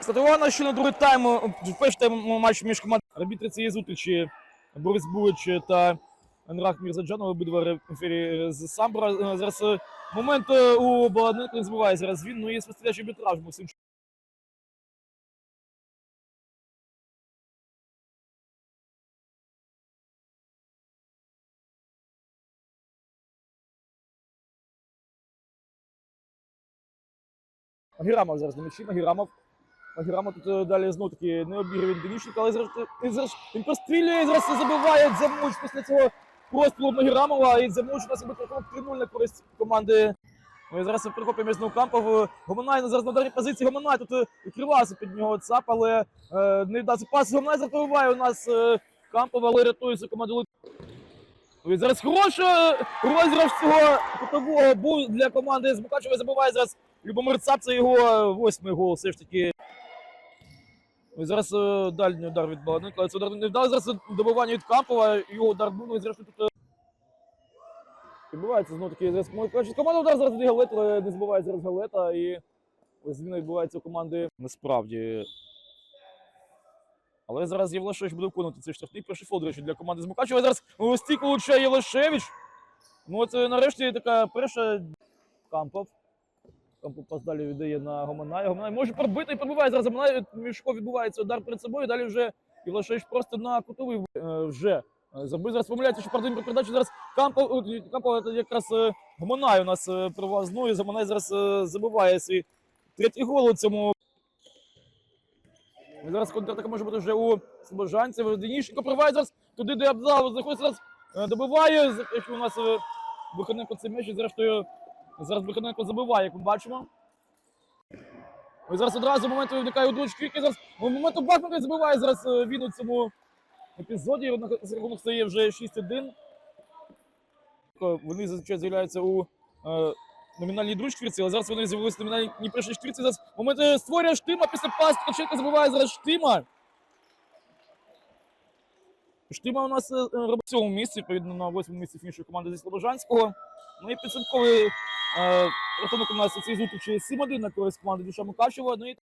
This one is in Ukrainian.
Статувано, що на другий тайм, е, перший тайм матч між командами арбітри цієї зустрічі Борис Булич та Анрах Мірзаджанов, обидва рефері з Самбора. Е, Зараз е, момент у Баладненка не збиває зараз він, ну і спостерігачий арбітраж Максим Агірамов зараз на м'ячі, Агірамов. Агірамов тут далі знов таки не обігрує він Денищенка, але зараз, він прострілює, зараз забиває Дзамуч після цього прострілу Агірамова, і Дзамуч у нас рахунок 3-0 на користь команди. Ну, зараз прихоплює між Кампов. Гомонай зараз на ударній позиції. Гомонай тут е, відкривався під нього ЦАП, але е, не вдався пас. Гомонай забиває у нас е, Кампова, але рятується команда Лит- Ну, зараз хороший розіграш цього кутового був для команди з Мукачева. Забиває зараз Любомир Цап, це його е, восьмий гол все ж таки. Зараз е, дальній удар від Баланенка, але це удар не вдав. Зараз добивання від Кампова, його удар був, ну і зрештою тут. е, Відбувається знову таки зараз команда удар зараз від Галет, але не збиває зараз Галета і ось зміна відбувається у команди насправді. Але зараз Євлашевич буде виконувати цей штрафний перший фол, до речі, для команди з Мукачева. Зараз у стік влучає Євлашевич. Ну от е, нарешті така перша Кампов. Кампов пас далі віддає на Гомоная. Гомонай може пробити і пробиває зараз Гомонай. Мішко відбувається удар перед собою. Далі вже Євлашевич просто на кутовий е, вже. е, Забив зараз помиляється, що передає передачу. Зараз Кампов, о, Кампов це якраз е, Гомонай у нас е, приваз. Ну і Гомонай зараз е, забиває свій третій гол у цьому і зараз контратака може бути вже у слобожанців. Денищенко приває зараз туди, де Абзал знаходиться зараз е, добиває. У нас е, Буханенко цей м'яч, зрештою зараз Буханенко забиває, як ми бачимо. І зараз одразу момент виникає у дочки, зараз моменту Бахмака забиває зараз е, він у цьому епізоді. Рахунок- стає вже 6-1. Вони зазвичай з'являються у е, номінальній другій штвірці, але зараз вони з'явилися в номінальній першій штвірці. Зараз момент е, створює Штима після пас. Ткаченко забиває зараз Штима. Штима у нас е, робить в цьому місці, відповідно на восьмому місці фінішу команди зі Слобожанського. Ну і підсумковий рахунок у нас цій зустрічі 7-1 на користь команди Душа Мукачева. Ну і